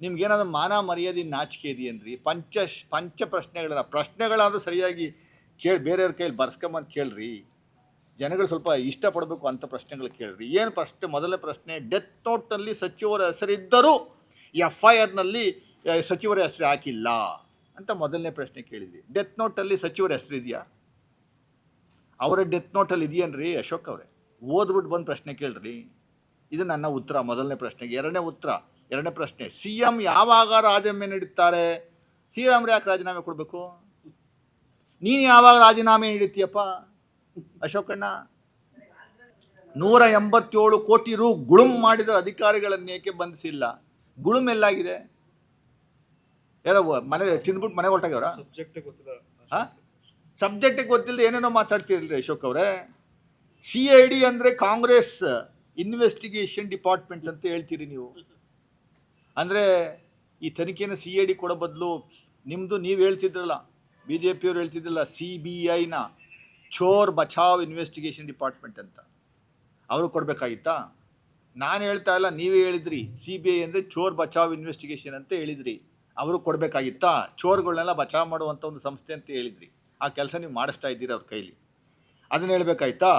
ನಿಮ್ಗೇನಾದ್ರು ಮಾನ ಮರ್ಯಾದೆ ನಾಚಿಕೆ ಇದೆಯೇನ್ರಿ ಪಂಚ ಪಂಚ ಪ್ರಶ್ನೆಗಳನ್ನ, ಪ್ರಶ್ನೆಗಳಾದರೂ ಸರಿಯಾಗಿ ಕೇಳಿ, ಬೇರೆಯವ್ರ ಕೈಯಲ್ಲಿ ಬರ್ಸ್ಕೊಂಬಂದು ಕೇಳ್ರಿ. ಜನಗಳು ಸ್ವಲ್ಪ ಇಷ್ಟಪಡಬೇಕು ಅಂತ ಪ್ರಶ್ನೆಗಳು ಕೇಳ್ರಿ. ಏನು ಪ್ರಶ್ನೆ? ಮೊದಲನೇ ಪ್ರಶ್ನೆ, ಡೆತ್ ನೋಟ್ನಲ್ಲಿ ಸಚಿವರ ಹೆಸರಿದ್ದರೂ ಎಫ್ ಐ ಆರ್ನಲ್ಲಿ ಸಚಿವರ ಹೆಸರು ಹಾಕಿಲ್ಲ ಅಂತ ಮೊದಲನೇ ಪ್ರಶ್ನೆ ಕೇಳಿದ್ವಿ. ಡೆತ್ ನೋಟಲ್ಲಿ ಸಚಿವರ ಹೆಸರಿದೆಯಾ ಅವರ ಡೆತ್ ನೋಟಲ್ಲಿ ಇದೆಯೇನ್ರಿ ಅಶೋಕ್ ಅವರೇ? ಓದ್ಬಿಟ್ಟು ಬಂದು ಪ್ರಶ್ನೆ ಕೇಳ್ರಿ. ಇದು ನನ್ನ ಉತ್ತರ, ಮೊದಲನೇ ಪ್ರಶ್ನೆಗೆ. ಎರಡನೇ ಉತ್ತರ ಎರಡನೇ ಪ್ರಶ್ನೆ ಸಿ ಎಂ ಯಾವಾಗ ರಾಜೀನಾಮೆ ನೀಡುತ್ತಾರೆ? ಸಿ ಎಂ ಯಾಕೆ ರಾಜೀನಾಮೆ ಕೊಡಬೇಕು? ನೀನು ಯಾವಾಗ ರಾಜೀನಾಮೆ ನೀಡುತ್ತೀಯಪ್ಪ ಅಶೋಕಣ್ಣ ನೂರ ಎಂಬತ್ತೇಳು ಕೋಟಿ ರು ಗುಳುಂ ಮಾಡಿದ ಅಧಿಕಾರಿಗಳನ್ನು ಏಕೆ ಬಂಧಿಸಿಲ್ಲ? ಗುಳುಮ್ ಎಲ್ಲಾಗಿದೆ? ಯಾರೋ ಮನೆ ತಿಂದ್ಬಿಟ್ಟು ಮನೆ ಹೊರಟಾಗ್ಯವ್ರ? ಸಬ್ಜೆಕ್ಟ್ ಗೊತ್ತಿಲ್ಲ. ಹಾಂ? ಸಬ್ಜೆಕ್ಟಿಗೆ ಗೊತ್ತಿಲ್ಲದೆ ಏನೇನೋ ಮಾತಾಡ್ತಿರಲ್ರಿ ಅಶೋಕ್ ಅವರೇ. ಸಿ ಐ ಡಿ ಅಂದರೆ ಕಾಂಗ್ರೆಸ್ ಇನ್ವೆಸ್ಟಿಗೇಷನ್ ಡಿಪಾರ್ಟ್ಮೆಂಟ್ ಅಂತ ಹೇಳ್ತೀರಿ ನೀವು. ಅಂದರೆ ಈ ತನಿಖೆನ ಸಿ ಐ ಡಿ ಕೊಡೋ ಬದಲು ನಿಮ್ಮದು ನೀವು ಹೇಳ್ತಿದ್ರಲ್ಲ ಬಿ ಜೆ ಪಿಯವ್ರು ಹೇಳ್ತಿದ್ರಲ್ಲ ಸಿ ಬಿ ಐನ ಚೋರ್ ಬಚಾವ್ ಇನ್ವೆಸ್ಟಿಗೇಷನ್ ಡಿಪಾರ್ಟ್ಮೆಂಟ್ ಅಂತ. ಅವರು ಕೊಡಬೇಕಾಗಿತ್ತಾ? ನಾನು ಹೇಳ್ತಾ ಇಲ್ಲ, ನೀವೇ ಹೇಳಿದ್ರಿ ಸಿ ಬಿ ಐ ಅಂದರೆ ಚೋರ್ ಬಚಾವ್ ಇನ್ವೆಸ್ಟಿಗೇಷನ್ ಅಂತ ಹೇಳಿದ್ರಿ. ಅವರು ಕೊಡಬೇಕಾಗಿತ್ತಾ? ಚೋರ್ಗಳನ್ನೆಲ್ಲ ಬಚಾವ್ ಮಾಡುವಂಥ ಒಂದು ಸಂಸ್ಥೆ ಅಂತ ಹೇಳಿದ್ರಿ. ಆ ಕೆಲಸ ನೀವು ಮಾಡಿಸ್ತಾ ಇದ್ದೀರಿ ಅವ್ರ ಕೈಲಿ. ಅದನ್ನು ಹೇಳ್ಬೇಕಾಯ್ತಾ?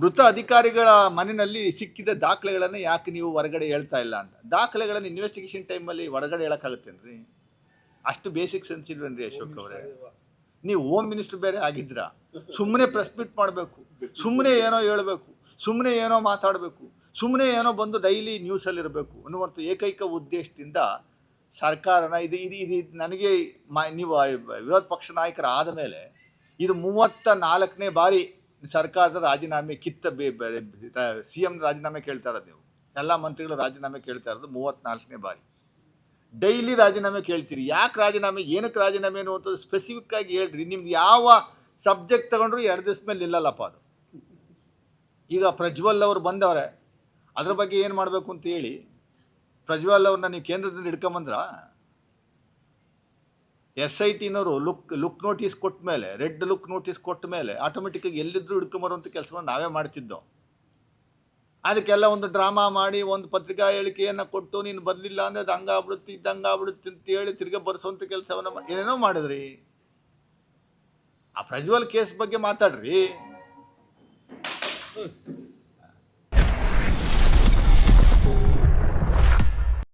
ಮೃತ ಅಧಿಕಾರಿಗಳ ಮನೆಯಲ್ಲಿ ಸಿಕ್ಕಿದ ದಾಖಲೆಗಳನ್ನು ಯಾಕೆ ನೀವು ಹೊರಗಡೆ ಹೇಳ್ತಾ ಇಲ್ಲ ಅಂತ? ದಾಖಲೆಗಳನ್ನು ಇನ್ವೆಸ್ಟಿಗೇಷನ್ ಟೈಮಲ್ಲಿ ಹೊರಗಡೆ ಹೇಳೋಕ್ಕಾಗುತ್ತೇನ್ರಿ? ಅಷ್ಟು ಬೇಸಿಕ್ ಸೆನ್ಸ್ ಇಲ್ವೇನ್ರಿ ಅಶೋಕ್ ಅವರೇ? ನೀವು ಹೋಮ್ ಮಿನಿಸ್ಟರ್ ಬೇರೆ ಆಗಿದ್ರ ಸುಮ್ಮನೆ ಪ್ರೆಸ್ ಮೀಟ್ ಮಾಡಬೇಕು. ಸುಮ್ಮನೆ ಏನೋ ಹೇಳಬೇಕು. ಸುಮ್ಮನೆ ಏನೋ ಮಾತಾಡಬೇಕು. ಸುಮ್ಮನೆ ಏನೋ ಬಂದು ಡೈಲಿ ನ್ಯೂಸಲ್ಲಿ ಇರಬೇಕು ಅನ್ನುವಂಥ ಏಕೈಕ ಉದ್ದೇಶದಿಂದ ಸರ್ಕಾರನ ಇದು ಇದು ಇದು ನನಗೆ ಮಾ ನೀವು ವಿರೋಧ ಪಕ್ಷ ನಾಯಕರಾದ ಮೇಲೆ ಇದು ಮೂವತ್ತ ನಾಲ್ಕನೇ ಬಾರಿ ಸರ್ಕಾರದ ರಾಜೀನಾಮೆ ಕಿತ್ತ ಸಿ ಎಂ ರಾಜೀನಾಮೆ ಕೇಳ್ತಾ ಇರೋದು ನೀವು. ಎಲ್ಲ ಮಂತ್ರಿಗಳು ರಾಜೀನಾಮೆ ಕೇಳ್ತಾ ಇರೋದು ಮೂವತ್ತ್ನಾಲ್ಕನೇ ಬಾರಿ. ಡೈಲಿ ರಾಜೀನಾಮೆ ಕೇಳ್ತೀರಿ. ಯಾಕೆ ರಾಜೀನಾಮೆ, ಏನಕ್ಕೆ ರಾಜೀನಾಮೆ ಅನ್ನುವಂಥದ್ದು ಸ್ಪೆಸಿಫಿಕ್ ಆಗಿ ಹೇಳ್ರಿ. ನಿಮ್ದು ಯಾವ ಸಬ್ಜೆಕ್ಟ್ ತಗೊಂಡ್ರು ಎರಡು ದಿವಸ ಮೇಲೆ ಇಲ್ಲಲ್ಲಪ್ಪ ಅದು. ಈಗ ಪ್ರಜ್ವಲ್ ಅವರು ಬಂದವ್ರೆ, ಅದ್ರ ಬಗ್ಗೆ ಏನು ಮಾಡಬೇಕು ಅಂತ ಹೇಳಿ ಪ್ರಜ್ವಲ್ ಅವ್ರನ್ನ ನೀವು ಕೇಂದ್ರದಿಂದ ಹಿಡ್ಕೊಂಬಂದ್ರ? ಎಸ್ ಐ ಟಿನವರು ಲುಕ್ ಲುಕ್ ನೋಟಿಸ್ ಕೊಟ್ಟ ಮೇಲೆ ರೆಡ್ ಲುಕ್ ನೋಟಿಸ್ ಕೊಟ್ಟ ಮೇಲೆ ಆಟೋಮೆಟಿಕ್ಕಾಗಿ ಎಲ್ಲಿದ್ರು ಹಿಡ್ಕೊಂಬರುವಂಥ ಕೆಲಸವನ್ನು ನಾವೇ ಮಾಡ್ತಿದ್ದೋ. ಅದಕ್ಕೆಲ್ಲ ಒಂದು ಡ್ರಾಮಾ ಮಾಡಿ, ಒಂದು ಪತ್ರಿಕಾ ಹೇಳಿಕೆಯನ್ನು ಕೊಟ್ಟು, ನೀನು ಬರಲಿಲ್ಲ ಅಂದರೆ ಅದು ಹಂಗಾಗ್ಬಿಡುತ್ತೆ ಇದ್ದಂಗಾಗ್ಬಿಡುತ್ತೆ ಅಂತ ಹೇಳಿ ತಿರ್ಗಿ ಬರ್ಸೋಂಥ ಕೆಲಸವನ್ನು ಏನೇನೋ ಮಾಡಿದ್ರಿ. ಆ ಪ್ರಜ್ವಲ್ ಕೇಸ್ ಬಗ್ಗೆ ಮಾತಾಡ್ರಿ.